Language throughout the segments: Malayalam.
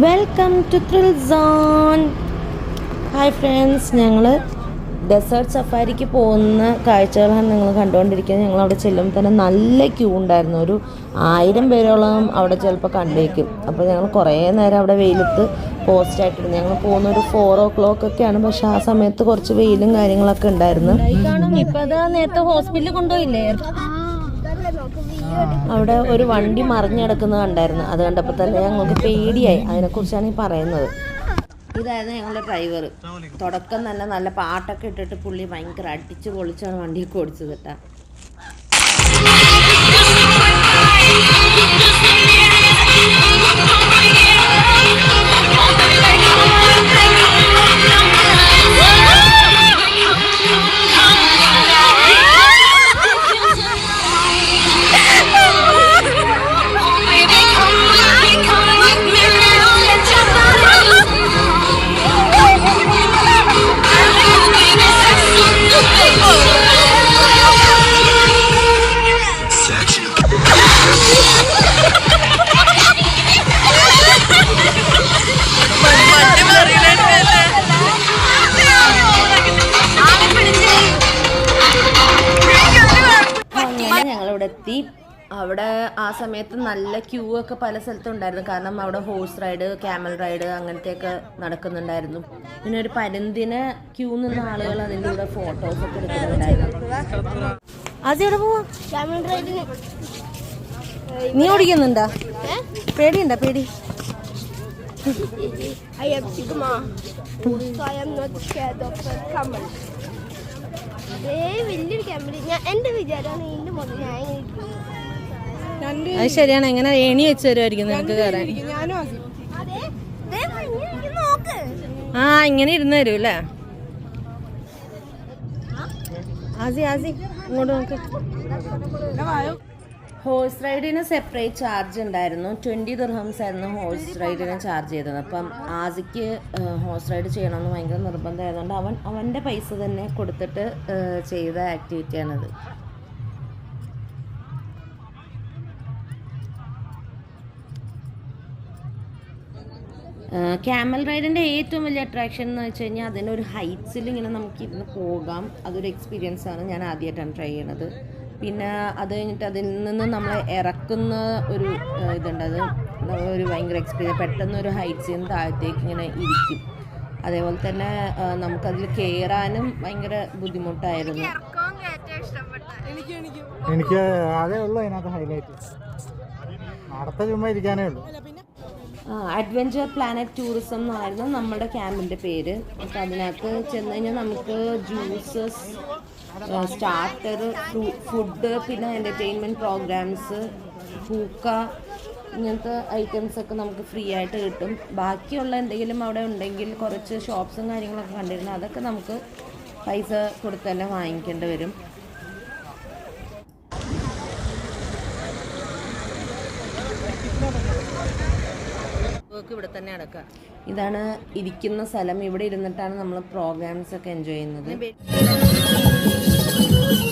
Welcome to thrill zone hi friends ഞങ്ങൾ ഡെസേർട്ട് സഫാരിക്ക് പോകുന്ന കാഴ്ചകളാണ് നിങ്ങൾ കണ്ടുകൊണ്ടിരിക്കുന്നത്. ഞങ്ങൾ അവിടെ ചെല്ലുമ്പോൾ തന്നെ നല്ല ക്യൂ ഉണ്ടായിരുന്നു. ഒരു ആയിരം പേരോളം അവിടെ ചിലപ്പോൾ കണ്ടേക്കും. അപ്പോൾ ഞങ്ങൾ കുറേ നേരം അവിടെ വെയിലത്ത് പോസ്റ്റ് ആയിട്ടുണ്ട് ഞങ്ങൾ പോകുന്ന ഒരു ഫോർ ഓ ക്ലോക്ക് ഒക്കെയാണ്. പക്ഷെ ആ സമയത്ത് കുറച്ച് വെയിലും കാര്യങ്ങളൊക്കെ ഉണ്ടായിരുന്നു. ഇപ്പൊ നേരത്തെ ഹോസ്പിറ്റലിൽ കൊണ്ടുപോയില്ലേ? അവിടെ ഒരു വണ്ടി മറിഞ്ഞെടുക്കുന്നത് കണ്ടായിരുന്നു. അത് കണ്ടപ്പോൾ തന്നെ ഞങ്ങൾക്ക് പേടിയായി. അതിനെക്കുറിച്ചാണ് ഈ പറയുന്നത്. ഇതായിരുന്നു ഞങ്ങളുടെ ഡ്രൈവർ തുടക്കം തന്നെ നല്ല പാട്ടൊക്കെ ഇട്ടിട്ട് പുള്ളി ഭയങ്കര അടിച്ചു പൊളിച്ചാണ് വണ്ടിയൊക്കെ ഓടിച്ചത് കേട്ടാ. ഞങ്ങളിവിടെ എത്തി അവിടെ ആ സമയത്ത് നല്ല ക്യൂ ഒക്കെ പല സ്ഥലത്തും ഉണ്ടായിരുന്നു. കാരണം അവിടെ ഹോഴ്സ് റൈഡ് ക്യാമൽ റൈഡ് അങ്ങനത്തെയൊക്കെ നടക്കുന്നുണ്ടായിരുന്നു. പിന്നെ ഒരു പരുന്തിന് ക്യൂ നിന്ന ആളുകൾ അതിന്റെ കൂടെ ഫോട്ടോസ് ഒക്കെ എടുക്കുന്നുണ്ടായിരുന്നു. നീ. ഓടിക്കുന്നുണ്ടാ? പേടിയുണ്ടാ? പേടി. I am Sigma, so I am not scared of the camel. ഏ വലിയൊരു ക്യാമറ ഞാൻ എന്റെ വിചാരമാണ് മുതൽ ഞാൻ. അത് ശരിയാണ്. എങ്ങനെ ഏണി വെച്ച് തരുമായിരിക്കും നിനക്ക് കയറാൻ അതെ. ദേ ഇങ്ങനെ ഇരിക്കുന്നു, നോക്ക്. ആ ഇങ്ങനെ ഇരുന്ന് തരും അല്ലേ? ആസി ആസി ഇങ്ങോട്ട് നോക്ക്. ഹോഴ്സ് റൈഡിന് സെപ്പറേറ്റ് ചാർജ് ഉണ്ടായിരുന്നു. ട്വന്റി ദിർഹംസ് ആയിരുന്നു ഹോഴ്സ് റൈഡിന് ചാർജ് ചെയ്തത്. അപ്പം ആസിക്ക് ഹോഴ്സ് റൈഡ് ചെയ്യണമെന്ന് ഭയങ്കര നിർബന്ധമായതുകൊണ്ട് അവൻ അവന്റെ പൈസ തന്നെ കൊടുത്തിട്ട് ചെയ്ത ആക്ടിവിറ്റിയാണത് ക്യാമൽ റൈഡിന്റെ ഏറ്റവും വലിയ അട്രാക്ഷൻ എന്ന് വെച്ച് കഴിഞ്ഞാൽ അതിനൊരു ഹൈറ്റ്സിൽ ഇങ്ങനെ നമുക്ക് ഇരുന്ന് പോകാം. അതൊരു എക്സ്പീരിയൻസ് ആണ് ഞാൻ ആദ്യമായിട്ടാണ് ട്രൈ ചെയ്യണത്. പിന്നെ അത് കഴിഞ്ഞിട്ട് അതിൽ നിന്ന് നമ്മൾ ഇറക്കുന്ന ഒരു ഇതുണ്ട്. അത് ഒരു ഭയങ്കര എക്സ്പീരിയൻസ് പെട്ടെന്ന് ഒരു ഹൈറ്റ്സിൽ നിന്ന് താഴത്തേക്ക് ഇങ്ങനെ ഇരിക്കും. അതേപോലെ തന്നെ നമുക്കതിൽ കയറാനും ഭയങ്കര ബുദ്ധിമുട്ടായിരുന്നു. എനിക്ക് അതേ ഉള്ളൂ അതിനകത്ത് ഹൈലൈറ്റ് അടുത്ത ചുമ്മാ ഇരിക്കാനേ ഉള്ളൂ. അഡ്വഞ്ചർ പ്ലാനറ്റ് ടൂറിസം എന്നായിരുന്നു നമ്മുടെ ക്യാമ്പിന്റെ പേര്. അപ്പം അതിനകത്ത് ചെന്ന് കഴിഞ്ഞാൽ നമുക്ക് ജ്യൂസസ് സ്റ്റാർട്ടർ ഫുഡ് പിന്നെ എന്റർടൈൻമെന്റ് പ്രോഗ്രാംസ് പൂക്ക ഇങ്ങനത്തെ ഐറ്റംസ് ഒക്കെ നമുക്ക് ഫ്രീ ആയിട്ട് കിട്ടും. ബാക്കിയുള്ള എന്തെങ്കിലും അവിടെ ഉണ്ടെങ്കിൽ കുറച്ച് ഷോപ്സും കാര്യങ്ങളൊക്കെ കണ്ടിരുന്നു അതൊക്കെ നമുക്ക് പൈസ കൊടുത്ത് തന്നെ വാങ്ങിക്കേണ്ടി വരും. ഇവിടെ തന്നെ അടക്കാം ഇതാണ് ഇരിക്കുന്ന സ്ഥലം. ഇവിടെ ഇരുന്നിട്ടാണ് നമ്മൾ പ്രോഗ്രാംസ് ഒക്കെ എൻജോയ് ചെയ്യുന്നത്. ഇങ്ങനത്തെ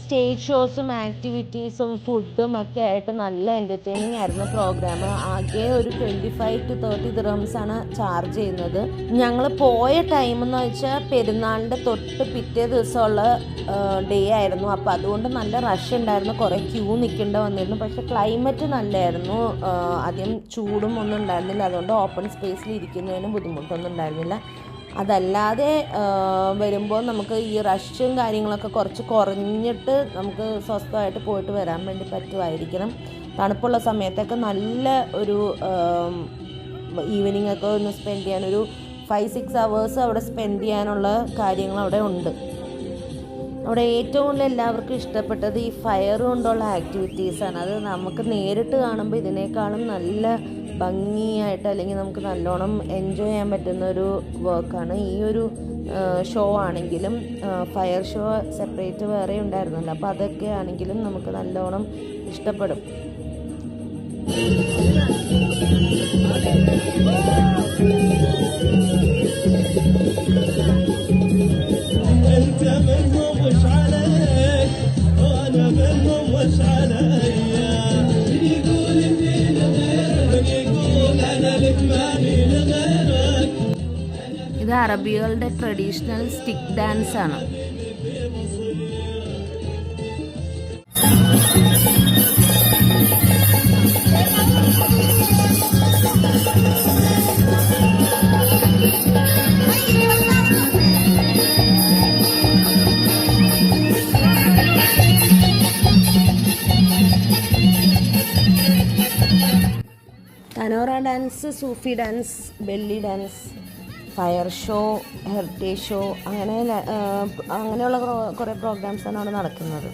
സ്റ്റേജ് ഷോസും ആക്ടിവിറ്റീസും ഫുഡും ഒക്കെ ആയിട്ട് നല്ല എന്റർടൈനിങ് ആയിരുന്നു പ്രോഗ്രാം ആകെ ഒരു twenty five to thirty dirhams ആണ് ചാർജ് ചെയ്യുന്നത്. ഞങ്ങൾ പോയ ടൈം എന്ന് വെച്ചാൽ പെരുന്നാളിന്റെ തൊട്ട് പിറ്റേ ദിവസമുള്ള ഡേ ആയിരുന്നു. അപ്പോൾ അതുകൊണ്ട് നല്ല റഷ് ഉണ്ടായിരുന്നു. കുറേ ക്യൂ നിൽക്കേണ്ട വന്നിരുന്നു. പക്ഷെ ക്ലൈമറ്റ് നല്ലായിരുന്നു. ആദ്യം ചൂടും ഒന്നും ഉണ്ടായിരുന്നില്ല. അതുകൊണ്ട് ഓപ്പൺ സ്പേസിൽ ഇരിക്കുന്നതിന് ബുദ്ധിമുട്ടൊന്നും ഉണ്ടായിരുന്നില്ല. അതല്ലാതെ വരുമ്പോൾ നമുക്ക് ഈ റഷും കാര്യങ്ങളൊക്കെ കുറച്ച് കുറഞ്ഞിട്ട് നമുക്ക് സ്വസ്ഥമായിട്ട് പോയിട്ട് വരാൻ വേണ്ടി പറ്റുമായിരിക്കണം. തണുപ്പുള്ള സമയത്തൊക്കെ നല്ല ഒരു ഈവനിങ് ഒക്കെ ഒന്ന് സ്പെൻഡ് ചെയ്യാനൊരു ഫൈവ് സിക്സ് അവേഴ്സ് അവിടെ സ്പെൻഡ് ചെയ്യാനുള്ള കാര്യങ്ങൾ അവിടെ ഉണ്ട്. അവിടെ ഏറ്റവും കൂടുതൽ എല്ലാവർക്കും ഇഷ്ടപ്പെട്ടത് ഈ ഫയർ കൊണ്ടുള്ള ആക്ടിവിറ്റീസാണ് അത് നമുക്ക് നേരിട്ട് കാണുമ്പോൾ ഇതിനേക്കാളും നല്ല ഭംഗിയായിട്ട് അല്ലെങ്കിൽ നമുക്ക് നല്ലോണം എൻജോയ് ചെയ്യാൻ പറ്റുന്ന ഒരു വർക്കാണ് ഈ ഒരു ഷോ ആണെങ്കിലും ഫയർ ഷോ സെപ്പറേറ്റ് വേറെ ഉണ്ടായിരുന്നല്ലോ. അപ്പോൾ അതൊക്കെ ആണെങ്കിലും നമുക്ക് നല്ലോണം ഇഷ്ടപ്പെടും. Thank you. ഇത് അറബികളുടെ ട്രഡീഷണൽ സ്റ്റിക്ക് ഡാൻസ് ആണ്. ഡാൻസ് സൂഫി dance belly dance fire show heritage show അങ്ങനെ അങ്ങനെയുള്ള കുറേ- കുറേ പ്രോഗ്രാംസാണ് അവിടെ നടക്കുന്നത്.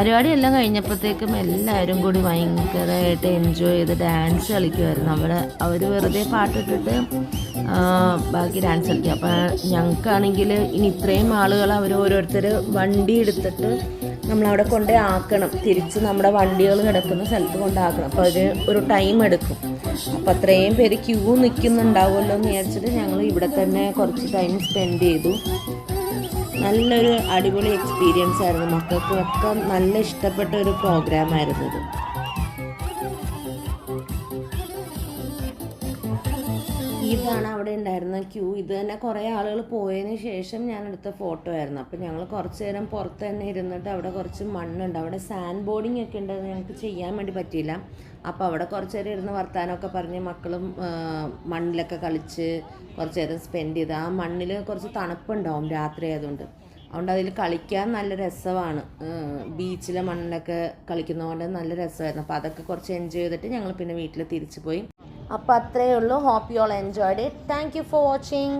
പരിപാടി എല്ലാം കഴിഞ്ഞപ്പോഴത്തേക്കും എല്ലാവരും കൂടി ഭയങ്കരമായിട്ട് എൻജോയ് ചെയ്ത് ഡാൻസ് കളിക്കുമായിരുന്നു അവിടെ അവർ വെറുതെ പാട്ടിട്ടിട്ട് ബാക്കി ഡാൻസ് കളിക്കും. അപ്പോൾ ഞങ്ങൾക്കാണെങ്കിൽ ഇനി ഇത്രയും ആളുകൾ അവർ ഓരോരുത്തർ വണ്ടി എടുത്തിട്ട് നമ്മളവിടെ കൊണ്ടേ ആക്കണം. തിരിച്ച് നമ്മുടെ വണ്ടികൾ കിടക്കുന്ന സ്ഥലത്ത് കൊണ്ടാക്കണം. അപ്പോൾ അതിന് ഒരു ടൈം എടുക്കും. അപ്പോൾ അത്രയും പേര് ക്യൂ നിൽക്കുന്നുണ്ടാവുമല്ലോ എന്ന് വിചാരിച്ചിട്ട് ഞങ്ങൾ ഇവിടെ തന്നെ കുറച്ച് ടൈം സ്പെൻഡ് ചെയ്തു. നല്ലൊരു അടിപൊളി എക്സ്പീരിയൻസ് ആയിരുന്നു. മക്കൾക്കും ഒക്കെ നല്ല ഇഷ്ടപ്പെട്ട ഒരു പ്രോഗ്രാം ആയിരുന്നു ഇത്. ഇതാണ് അവിടെ ഉണ്ടായിരുന്ന ക്യൂ ഇത് തന്നെ കുറേ ആളുകൾ പോയതിന് ശേഷം ഞാൻ എടുത്ത ഫോട്ടോ ആയിരുന്നു. അപ്പോൾ ഞങ്ങൾ കുറച്ച് നേരം പുറത്ത് തന്നെ ഇരുന്നിട്ട് അവിടെ കുറച്ച് മണ്ണുണ്ട്. അവിടെ സാൻഡ് ബോർഡിംഗ് ഒക്കെ ഉണ്ടെന്ന് ഞങ്ങൾക്ക് ചെയ്യാൻ വേണ്ടി പറ്റിയില്ല. അപ്പോൾ അവിടെ കുറച്ച് നേരം ഇരുന്ന് വർത്താനമൊക്കെ പറഞ്ഞ് മക്കളും മണ്ണിലൊക്കെ കളിച്ച് കുറച്ച് നേരം സ്പെൻഡ് ചെയ്ത്. ആ മണ്ണിൽ കുറച്ച് തണുപ്പുണ്ടാവും രാത്രി ആയതുകൊണ്ട്. അതുകൊണ്ട് അതിൽ കളിക്കാൻ നല്ല രസമാണ്. ബീച്ചിലെ മണ്ണിലൊക്കെ കളിക്കുന്നതുകൊണ്ട് നല്ല രസമായിരുന്നു. അപ്പോൾ അതൊക്കെ കുറച്ച് എൻജോയ് ചെയ്തിട്ട് ഞങ്ങൾ പിന്നെ വീട്ടിൽ തിരിച്ചു പോയി. അപ്പോൾ അത്രയേ ഉള്ളൂ. Hope you all enjoyed it thank you for watching